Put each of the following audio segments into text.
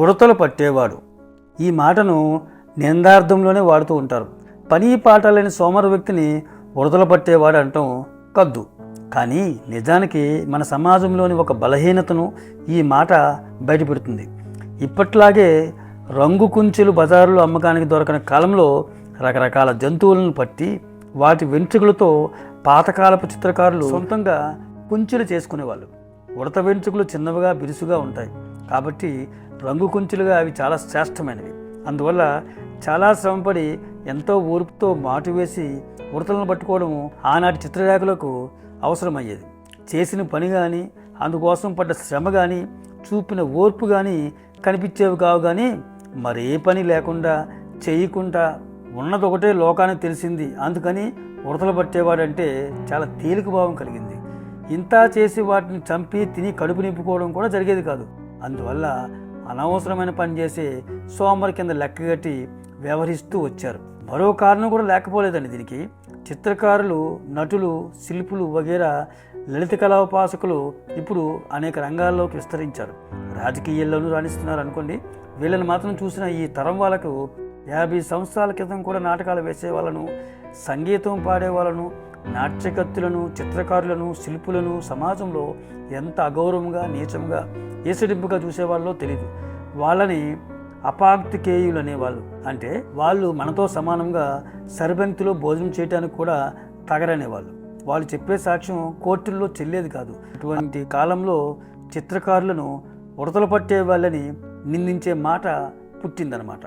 ఉడతలు పట్టేవాడు. ఈ మాటను నిందార్థంలోనే వాడుతూ ఉంటారు. పని పాట లేని సోమర వ్యక్తిని ఉడతలు పట్టేవాడు అంటాం కద్దు. కానీ నిజానికి మన సమాజంలోని ఒక బలహీనతను ఈ మాట బయటపెడుతుంది. ఇప్పట్లాగే రంగు కుంచెలు బజారులో అమ్మకానికి దొరకని కాలంలో రకరకాల జంతువులను పట్టి వాటి వెంట్రుకలతో పాతకాలపు చిత్రకారులు సొంతంగా కుంచెలు చేసుకునేవాళ్ళు. ఉడత వెంట్రుకలు చిన్నవిగా బిరుసుగా ఉంటాయి. కాబట్టి రంగు కుంచులుగా అవి చాలా శ్రేష్టమైనవి. అందువల్ల చాలా శ్రమపడి ఎంతో ఓర్పుతో మాటు వేసి ఉడతలను పట్టుకోవడం ఆనాటి చిత్రరేఖలకు అవసరమయ్యేది. చేసిన పని కానీ అందుకోసం పడ్డ శ్రమ కానీ చూపిన ఓర్పు కానీ కనిపించేవి కావు కానీ మరే పని లేకుండా చేయకుండా ఉన్నది ఒకటే లోకానికి తెలిసింది. అందుకని ఉడతలు పట్టేవాడంటే చాలా తేలిక భావం కలిగింది. ఇంత చేసి వాటిని చంపి తిని కడుపు నింపుకోవడం కూడా జరిగేది కాదు. అందువల్ల అనవసరమైన పని చేసే సోమరి కింద లెక్కగట్టి వ్యవహరిస్తూ వచ్చారు. మరో కారణం కూడా లేకపోలేదండి దీనికి. చిత్రకారులు నటులు శిల్పులు వగేరా లలిత కళాపాసకులు ఇప్పుడు అనేక రంగాల్లోకి విస్తరించారు. రాజకీయాల్లోనూ రాణిస్తున్నారు అనుకోండి. వీళ్ళని మాత్రం చూసిన ఈ తరం వాళ్ళకు యాభై సంవత్సరాల క్రితం కూడా నాటకాలు వేసే వాళ్ళను సంగీతం పాడే వాళ్ళను నాట్యకత్తులను చిత్రకారులను శిల్పులను సమాజంలో ఎంత అగౌరవంగా నీచంగా ఏసడింపుగా చూసేవాళ్ళో తెలియదు వాళ్ళని అపాక్తికేయులు అనేవాళ్ళు అంటే వాళ్ళు మనతో సమానంగా సర్బంతిలో భోజనం చేయడానికి కూడా తగరనేవాళ్ళు. వాళ్ళు చెప్పే సాక్ష్యం కోర్టుల్లో చెల్లేది కాదు. అటువంటి కాలంలో చిత్రకారులను ఉడతలు పట్టే వాళ్ళని నిందించే మాట పుట్టిందనమాట.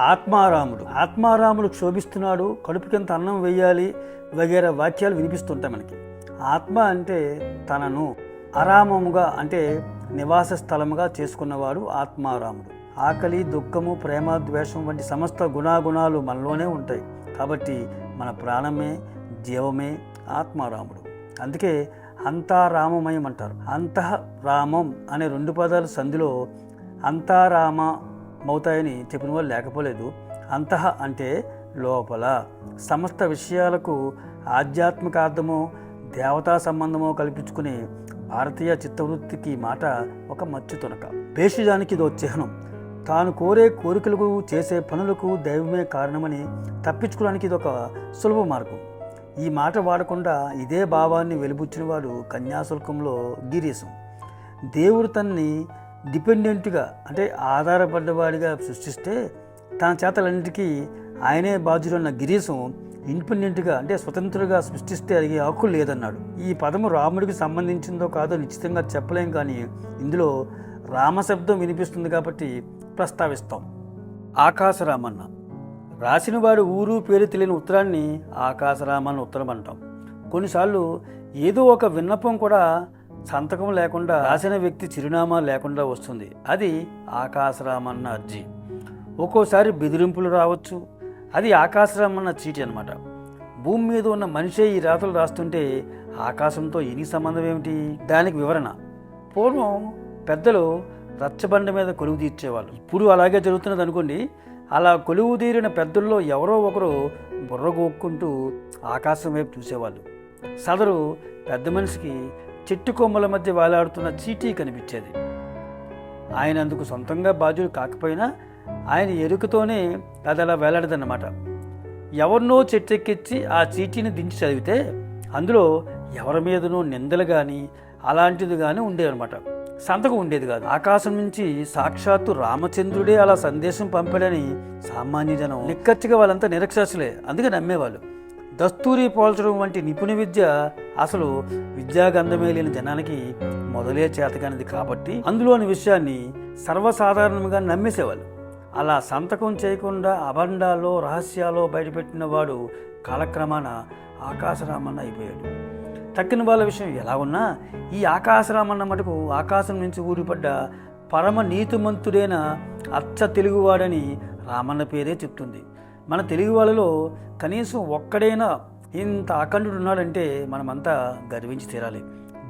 ఆత్మారాముడు. ఆత్మారాముడు క్షోభిస్తున్నాడు కడుపుకింత అన్నం వేయాలి వగేర వాక్యాలు వినిపిస్తుంటాయి మనకి. ఆత్మ అంటే తనను అరామముగా అంటే నివాస స్థలముగా చేసుకున్నవాడు ఆత్మారాముడు. ఆకలి దుఃఖము ప్రేమ ద్వేషం వంటి సమస్త గుణాగుణాలు మనలోనే ఉంటాయి. కాబట్టి మన ప్రాణమే జీవమే ఆత్మారాముడు. అందుకే అంతారామమయం అంటారు. అంతః రామం అనే రెండు పదాలు సంధిలో అంతారామ మవుతాయని చెప్పిన వాళ్ళు లేకపోలేదు. అంతః అంటే లోపల. సమస్త విషయాలకు ఆధ్యాత్మిక అర్థమో దేవతా సంబంధమో కల్పించుకునే భారతీయ చిత్తవృత్తికి మాట ఒక మచ్చు తునక. భేషజానికి ఇదో చిహ్నం. తాను కోరే కోరికలకు చేసే పనులకు దైవమే కారణమని తప్పించుకోవడానికి ఇదొక సులభ మార్గం. ఈ మాట వాడకుండా ఇదే భావాన్ని వెలిబుచ్చిన వాడు కన్యాశుల్కంలో గిరీశం. దేవుడు తన్ని డిపెండెంట్గా అంటే ఆధారపడ్డవాడిగా సృష్టిస్తే తన చేతలన్నిటికీ ఆయనే బాధ్యుడన్న గిరీశం ఇండిపెండెంట్గా అంటే స్వతంత్రంగా సృష్టిస్తే అడిగే హక్కు లేదన్నాడు. ఈ పదము రాముడికి సంబంధించిందో కాదో నిశ్చితంగా చెప్పలేం కానీ ఇందులో రామశబ్దం వినిపిస్తుంది కాబట్టి ప్రస్తావిస్తాం. ఆకాశరామన్న. రాసినవాడు ఊరు పేరు తెలియని ఉత్తరాన్ని ఆకాశరామన్న ఉత్తరం అంటాం. కొన్నిసార్లు ఏదో ఒక విన్నపం కూడా సంతకం లేకుండా రాసిన వ్యక్తి చిరునామా లేకుండా వస్తుంది. అది ఆకాశరామన్న అర్జీ. ఒక్కోసారి బెదిరింపులు రావచ్చు. అది ఆకాశరామన్న చీటి అనమాట భూమి మీద ఉన్న మనిషే ఈ రాతలు రాస్తుంటే ఆకాశంతో ఎన్ని సంబంధం ఏమిటి? దానికి వివరణ. పూర్వం పెద్దలు రచ్చబండ మీద కొలువు తీర్చేవాళ్ళు. ఇప్పుడు అలాగే జరుగుతున్నది అనుకోండి. అలా కొలువు తీరిన పెద్దల్లో ఎవరో ఒకరు బుర్రగోక్కుంటూ ఆకాశం వైపు చూసేవాళ్ళు. సదరు పెద్ద మనిషికి చెట్టు కొమ్మల మధ్య వేలాడుతున్న చీటీ కనిపించేది. ఆయన అందుకు సొంతంగా బాధ్యుడు కాకపోయినా ఆయన ఎరుకతోనే అది అలా వేలాడదన్నమాట. ఎవరినో చెట్టెక్కించి ఆ చీటీని దించి చదివితే అందులో ఎవరి మీదనో నిందలు కానీ అలాంటిది కానీ ఉండేవన్నమాట. సంతకం ఉండేది కాదు. ఆకాశం నుంచి సాక్షాత్తు రామచంద్రుడే అలా సందేశం పంపాడని సామాన్య జనం. నిక్కచ్చిగా వాళ్ళంతా నిరక్షసులే. అందుకే నమ్మేవాళ్ళు. దస్తూరి పోల్చడం వంటి నిపుణ విద్య అసలు విద్యాగంధమే లేని జనానికి మొదలే చేతగానిది కాబట్టి అందులోని విషయాన్ని సర్వసాధారణంగా నమ్మేసేవాళ్ళు. అలా సంతకం చేయకుండా అభండాలో రహస్యాలో బయటపెట్టిన వాడు కాలక్రమాన ఆకాశరామన్న అయిపోయాడు. తక్కిన వాళ్ళ విషయం ఎలా ఉన్నా ఈ ఆకాశరామన్న మటుకు ఆకాశం నుంచి ఊరిపడ్డ పరమ నీతిమంతుడైన అచ్చ తెలుగువాడని రామన్న పేరే చెప్తుంది. మన తెలుగు వాళ్ళలో కనీసం ఒక్కడైనా ఇంత అఖండుడు ఉన్నాడంటే మనమంతా గర్వించి తీరాలి.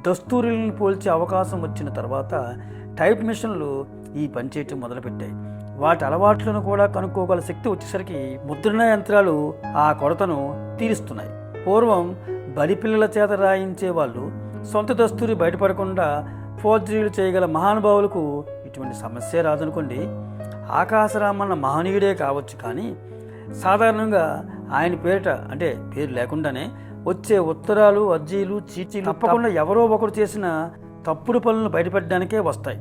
దస్తూరులను పోల్చే అవకాశం వచ్చిన తర్వాత టైప్ మిషన్లు ఈ పని చేయటం మొదలుపెట్టాయి. వాటి అలవాట్లను కూడా కనుక్కోగల శక్తి వచ్చేసరికి ముద్రణ యంత్రాలు ఆ కొరతను తీరుస్తున్నాయి. పూర్వం బడి పిల్లల చేత రాయించే వాళ్ళు సొంత దస్తూరి బయటపడకుండా ఫోర్జరీలు చేయగల మహానుభావులకు ఇటువంటి సమస్య రాదనుకోండి. ఆకాశరామన్న మహనీయుడే కావచ్చు కానీ సాధారణంగా ఆయన పేరిట అంటే పేరు లేకుండానే వచ్చే ఉత్తరాలు అర్జీలు చీచీలు తప్పకుండా ఎవరో ఒకరు చేసిన తప్పుడు పనులను బయటపెట్టడానికే వస్తాయి.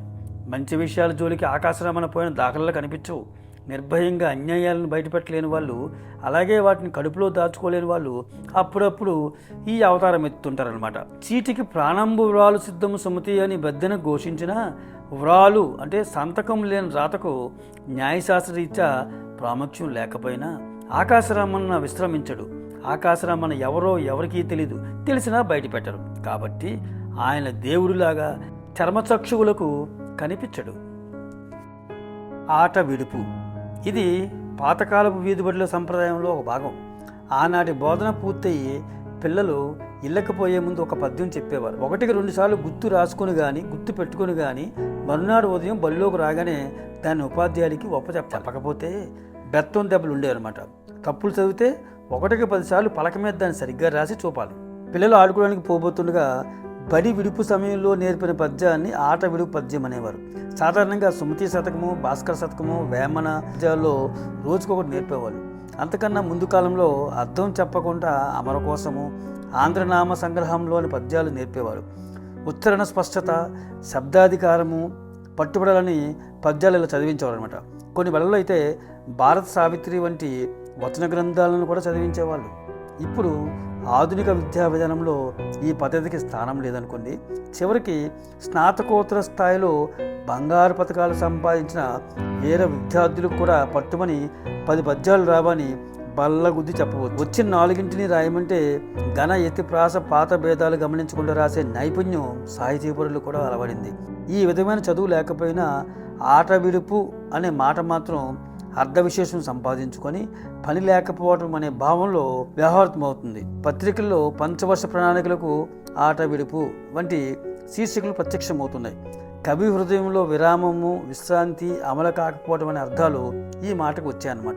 మంచి విషయాల జోలికి ఆకాశరామన పోయిన దాఖలాలు కనిపించవు. నిర్భయంగా అన్యాయాలను బయటపెట్టలేని వాళ్ళు అలాగే వాటిని కడుపులో దాచుకోలేని వాళ్ళు అప్పుడప్పుడు ఈ అవతారం ఎత్తుంటారనమాట చీటికి ప్రాణంబు వ్రాలు సిద్ధము సుమతి అని బద్దెన ఘోషించిన వ్రాలు అంటే సంతకం లేని రాతకు న్యాయశాస్త్రరీత్యా ప్రాముఖ్యం లేకపోయినా ఆకాశరామన్న విశ్రమించడు. ఆకాశరామన్న ఎవరో ఎవరికీ తెలీదు తెలిసినా బయటపెట్టరు. కాబట్టి ఆయన దేవుడిలాగా చర్మచక్షువులకు కనిపించడు. ఆట విడుపు. ఇది పాతకాలపు వీధిబడుల సంప్రదాయంలో ఒక భాగం. ఆనాటి బోధన పూర్తయి పిల్లలు ఇళ్ళకి పోయే ముందు ఒక పద్యం చెప్పేవారు. ఒకటికి రెండుసార్లు గుర్తు రాసుకొని కానీ గుర్తు పెట్టుకొని కానీ మరునాడు ఉదయం బడిలోకి రాగానే దాన్ని ఉపాధ్యాయుడికి ఒప్ప చెప్పకపోతే బెత్తం దెబ్బలు ఉండేవన్నమాట. తప్పులు చదివితే ఒకటికి పదిసార్లు పలక మీద దాన్ని సరిగ్గా రాసి చూపాలి. పిల్లలు ఆడుకోవడానికి పోబోతుండగా పడి విడుపు సమయంలో నేర్పిన పద్యాన్ని ఆట విడుపు పద్యం అనేవారు. సాధారణంగా సుమతి శతకము భాస్కర శతకము వేమన పద్యాల్లో రోజుకొకటి నేర్పేవాళ్ళు. అంతకన్నా ముందు కాలంలో అర్థం చెప్పకుండా అమర కోసము ఆంధ్రనామ సంగ్రహంలోని పద్యాలు నేర్పేవారు. ఉచ్చరణ స్పష్టత శబ్దాధికారము పట్టుబడాలని పద్యాలు ఇలా చదివించేవారు అనమాట కొన్ని బలలో అయితే భారత సావిత్రి వంటి వచన గ్రంథాలను కూడా చదివించేవాళ్ళు. ఇప్పుడు ఆధునిక విద్యా విధానంలో ఈ పద్ధతికి స్థానం లేదనుకోండి చివరికి స్నాతకోత్తర స్థాయిలో బంగారు పథకాలు సంపాదించిన వేరే విద్యార్థులకు కూడా పట్టుమని పది పద్యాలు రావని బల్లగుద్ది చెప్పవచ్చు. వచ్చిన నాలుగింటిని రాయమంటే ఘన ఎత్తిప్రాస పాత భేదాలు గమనించకుండా రాసే నైపుణ్యం సాహితీపరులు కూడా అలవడింది. ఈ విధమైన చదువు లేకపోయినా ఆట విడుపు అనే మాట మాత్రం అర్ధ విశేషం సంపాదించుకొని పని లేకపోవడం అనే భావంలో వ్యవహారమవుతుంది పత్రికల్లో పంచవర్ష ప్రణాళికలకు ఆట విడుపు వంటి శీర్షికలు ప్రత్యక్షమవుతున్నాయి. కవి హృదయంలో విరామము విశ్రాంతి అమలు కాకపోవడం అనే అర్థాలు ఈ మాటకు వచ్చాయన్నమాట.